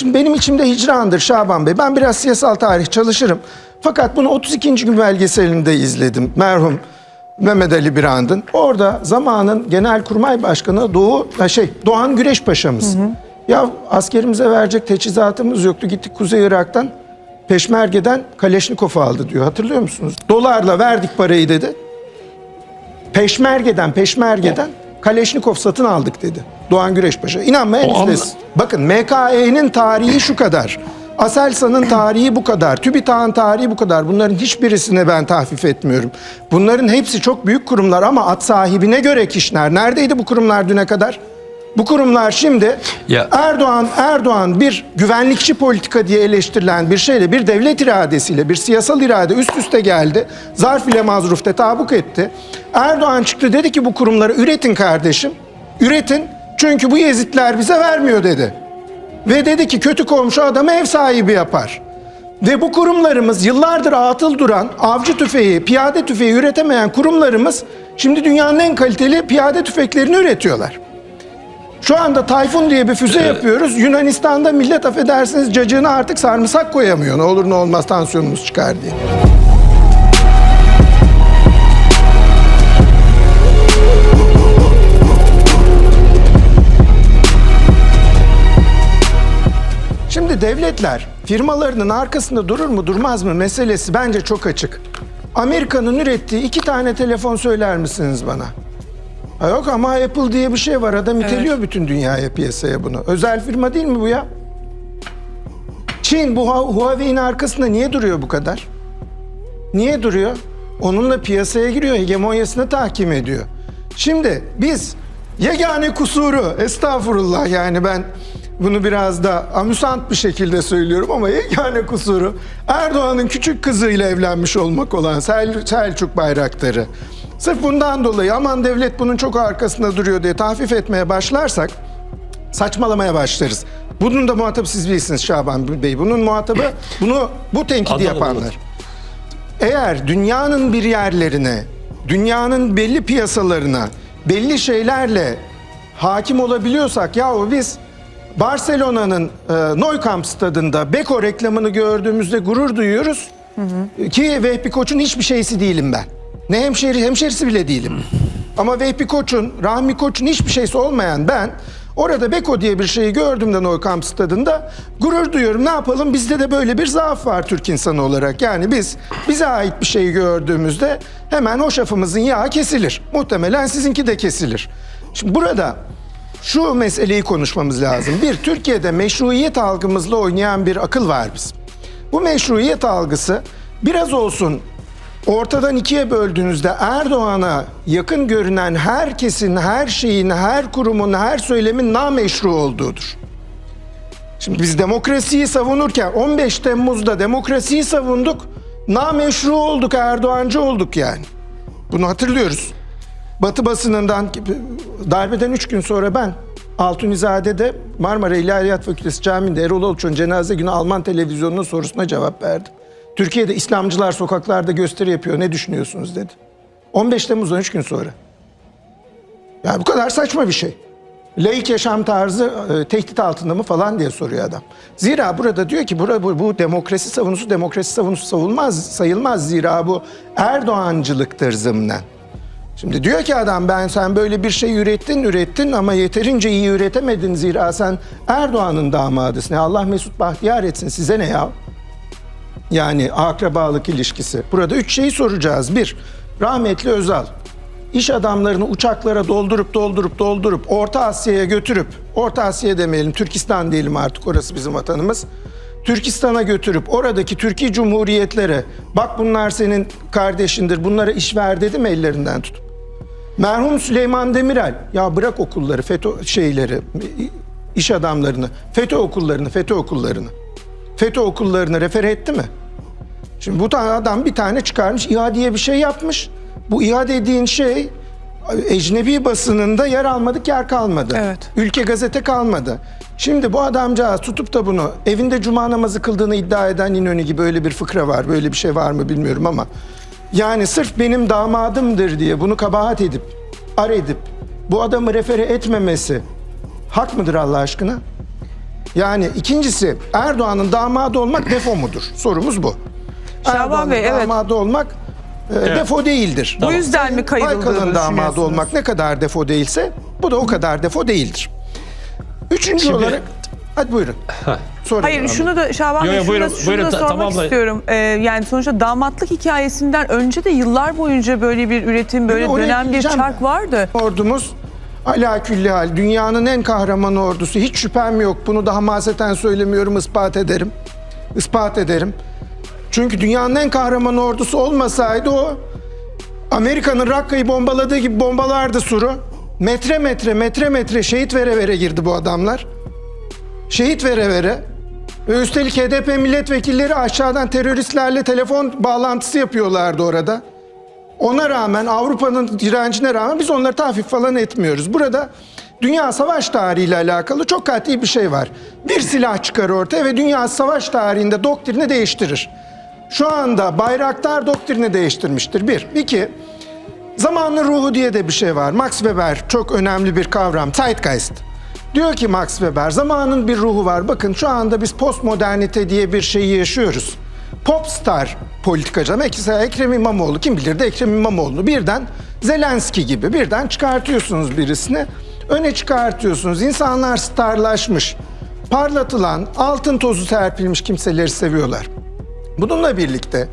Şimdi benim içimde hicrandır Şaban Bey. Ben biraz siyasal tarih çalışırım. Fakat bunu 32. gün belgeselinde izledim. Merhum Mehmet Ali Birand'ın. Orada zamanın Genelkurmay Başkanı Doğu şey Doğan Güreş Paşa'mız. Ya askerimize verecek teçhizatımız yoktu. Gittik Kuzey Irak'tan Peşmerge'den Kaleşnikov aldı diyor. Hatırlıyor musunuz? Dolarla verdik parayı dedi. Peşmerge'den Peşmerge'den Kaleşnikov satın aldık dedi. Doğan Güreş Paşa. İnanmayan O anla- izlesin. Bakın MKE'nin tarihi şu kadar. Aselsan'ın tarihi bu kadar. TÜBİTAK'ın tarihi bu kadar. Bunların hiçbirisine ben tahfif etmiyorum. Bunların hepsi çok büyük kurumlar ama at sahibine göre kişiler. Neredeydi bu kurumlar düne kadar? Bu kurumlar şimdi Ya- Erdoğan Erdoğan bir güvenlikçi politika diye eleştirilen bir şeyle bir devlet iradesiyle bir siyasal irade üst üste geldi. Zarf ile mazruf tetabuk etti. Erdoğan çıktı dedi ki bu kurumları üretin kardeşim. Üretin çünkü bu Yezidler bize vermiyor dedi. Ve dedi ki kötü komşu adamı ev sahibi yapar. Ve bu kurumlarımız yıllardır atıl duran avcı tüfeği, piyade tüfeği üretemeyen kurumlarımız şimdi dünyanın en kaliteli piyade tüfeklerini üretiyorlar. Şu anda Tayfun diye bir füze yapıyoruz. Yunanistan'da millet affedersiniz cacığına artık sarımsak koyamıyor. Ne olur ne olmaz tansiyonumuz çıkar diye. Şimdi devletler firmalarının arkasında durur mu durmaz mı meselesi bence çok açık. Amerika'nın ürettiği iki tane telefon söyler misiniz bana? Ha yok ama Apple diye bir şey var. Adam iteliyor bütün dünyaya piyasaya bunu. Özel firma değil mi bu ya? Çin bu Hua- Huawei'nin arkasında niye duruyor bu kadar? Niye duruyor? Onunla piyasaya giriyor, hegemonyasını tahkim ediyor. Şimdi biz yegane kusuru, estağfurullah yani ben bunu biraz da amüsant bir şekilde söylüyorum ama yegane kusuru Erdoğan'ın küçük kızıyla evlenmiş olmak olan Sel- Selçuk Bayraktar'ı. Sırf bundan dolayı aman devlet bunun çok arkasında duruyor diye tahfif etmeye başlarsak saçmalamaya başlarız. Bunun da muhatabı siz değilsiniz Şaban Bey. Bunun muhatabı bunu bu tenkidi Adam yapanlar. olur. Eğer dünyanın bir yerlerine, dünyanın belli piyasalarına, belli şeylerle hakim olabiliyorsak yahu biz Barcelona'nın e, Nou Camp stadında Beko reklamını gördüğümüzde gurur duyuyoruz. Ki Vehbi Koç'un hiçbir şeysi değilim ben. Ne hemşeri, hemşerisi bile değilim. Ama Vehbi Koç'un, Rahmi Koç'un hiçbir şeysi olmayan ben orada Beko diye bir şeyi gördüğümde Nou Camp stadında gurur duyuyorum. Ne yapalım? Bizde de böyle bir zaaf var Türk insanı olarak. Yani biz bize ait bir şeyi gördüğümüzde hemen o şafımızın yağı kesilir. Muhtemelen sizinki de kesilir. Şimdi burada şu meseleyi konuşmamız lazım. Bir, Türkiye'de meşruiyet algımızla oynayan bir akıl var bizim. Bu meşruiyet algısı biraz olsun ortadan ikiye böldüğünüzde Erdoğan'a yakın görünen herkesin, her şeyin, her kurumun, her söylemin nameşru olduğudur. Şimdi biz demokrasiyi savunurken 15 Temmuz'da demokrasiyi savunduk. Nameşru olduk, Erdoğancı olduk yani. Bunu hatırlıyoruz. Batı basınından darbeden 3 gün sonra ben Altunizade'de Marmara İlahiyat Fakültesi Camii'nde Erol Olço'nun cenaze günü Alman televizyonunun sorusuna cevap verdim. Türkiye'de İslamcılar sokaklarda gösteri yapıyor ne düşünüyorsunuz dedi. 15 Temmuz'dan 3 gün sonra. Yani bu kadar saçma bir şey. Laik yaşam tarzı e, tehdit altında mı falan diye soruyor adam. Zira burada diyor ki bura, bu, bu demokrasi savunusu demokrasi savunusu savunmaz, sayılmaz. Zira bu Erdoğancılıktır zımnen. Şimdi diyor ki adam ben sen böyle bir şey ürettin ürettin ama yeterince iyi üretemedin zira sen Erdoğan'ın damadısın. Allah Mesut Bahtiyar etsin size ne ya? Yani akrabalık ilişkisi. Burada üç şeyi soracağız. Bir, rahmetli Özal. İş adamlarını uçaklara doldurup doldurup doldurup Orta Asya'ya götürüp, Orta Asya demeyelim, Türkistan diyelim artık orası bizim vatanımız. Türkistan'a götürüp oradaki Türkiye Cumhuriyetlere bak bunlar senin kardeşindir bunlara iş ver dedim ellerinden tutup. Merhum Süleyman Demirel ya bırak okulları FETÖ şeyleri iş adamlarını FETÖ okullarını FETÖ okullarını FETÖ okullarını refere etti mi? Şimdi bu tane adam bir tane çıkarmış İHA diye bir şey yapmış. Bu İHA dediğin şey ecnebi basınında yer almadık yer kalmadı. Evet. Ülke gazete kalmadı. Şimdi bu adamcağız tutup da bunu evinde cuma namazı kıldığını iddia eden İnönü gibi öyle bir fıkra var. Böyle bir şey var mı bilmiyorum ama. Yani sırf benim damadımdır diye bunu kabahat edip, ar edip bu adamı refere etmemesi hak mıdır Allah aşkına? Yani ikincisi Erdoğan'ın damadı olmak defo mudur? Sorumuz bu. Şaban Erdoğan'ın Bey, evet. damadı olmak e, defo değildir. Bu yüzden mi kayırıldığını Baykal'ın damadı düşünüyorsunuz? olmak ne kadar defo değilse bu da o kadar defo değildir. Üçüncü Şimdi- olarak hadi buyurun. Sorun. Hayır şunu da Şaban Yo, Bey yo, şunu da, buyurun, şunu buyurun, da ta- sormak tamamlayın. istiyorum. Ee, yani sonuçta damatlık hikayesinden önce de yıllar boyunca böyle bir üretim, böyle oraya dönem bir geleceğim çark ben. vardı. Ordumuz ala külli hal dünyanın en kahraman ordusu. Hiç şüphem yok. Bunu da hamaseten söylemiyorum, ispat ederim. Ispat ederim. Çünkü dünyanın en kahraman ordusu olmasaydı o Amerika'nın Rakka'yı bombaladığı gibi bombalardı Sur'u. Metre metre metre metre şehit vere vere girdi bu adamlar. Şehit vere vere. Üstelik HDP milletvekilleri aşağıdan teröristlerle telefon bağlantısı yapıyorlardı orada. Ona rağmen Avrupa'nın direncine rağmen biz onları tahfif falan etmiyoruz. Burada dünya savaş tarihiyle alakalı çok kat'i bir şey var. Bir silah çıkar ortaya ve dünya savaş tarihinde doktrini değiştirir. Şu anda Bayraktar doktrini değiştirmiştir. Bir. iki. Zamanın ruhu diye de bir şey var. Max Weber çok önemli bir kavram. Zeitgeist. Diyor ki Max Weber zamanın bir ruhu var. Bakın şu anda biz postmodernite diye bir şeyi yaşıyoruz. Popstar politikacı. Mesela Ekrem İmamoğlu kim bilir de Ekrem İmamoğlu birden Zelenski gibi birden çıkartıyorsunuz birisini. Öne çıkartıyorsunuz. İnsanlar starlaşmış. Parlatılan, altın tozu serpilmiş kimseleri seviyorlar. Bununla birlikte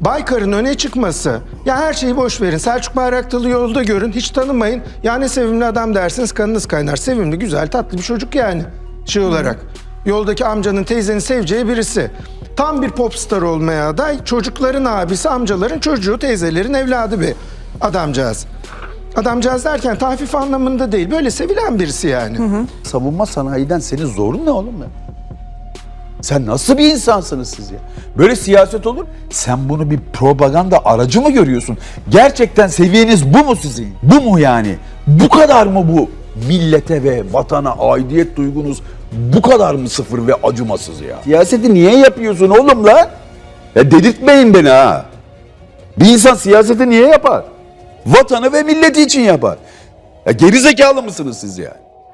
Baykar'ın öne çıkması, ya her şeyi boş verin, Selçuk Bayraktar'ı yolda görün, hiç tanımayın. Ya ne sevimli adam dersiniz, kanınız kaynar. Sevimli, güzel, tatlı bir çocuk yani şey olarak. Yoldaki amcanın, teyzenin seveceği birisi. Tam bir popstar olmaya aday, çocukların abisi, amcaların çocuğu, teyzelerin evladı bir adamcağız. Adamcağız derken tahfif anlamında değil, böyle sevilen birisi yani. Savunma sanayiden senin zorun ne oğlum ya? Sen nasıl bir insansınız siz ya? Böyle siyaset olur. Sen bunu bir propaganda aracı mı görüyorsun? Gerçekten seviyeniz bu mu sizin? Bu mu yani? Bu kadar mı bu? Millete ve vatana aidiyet duygunuz bu kadar mı sıfır ve acımasız ya? Siyaseti niye yapıyorsun oğlum lan? Ya dedirtmeyin beni ha. Bir insan siyaseti niye yapar? Vatanı ve milleti için yapar. Ya geri zekalı mısınız siz yani?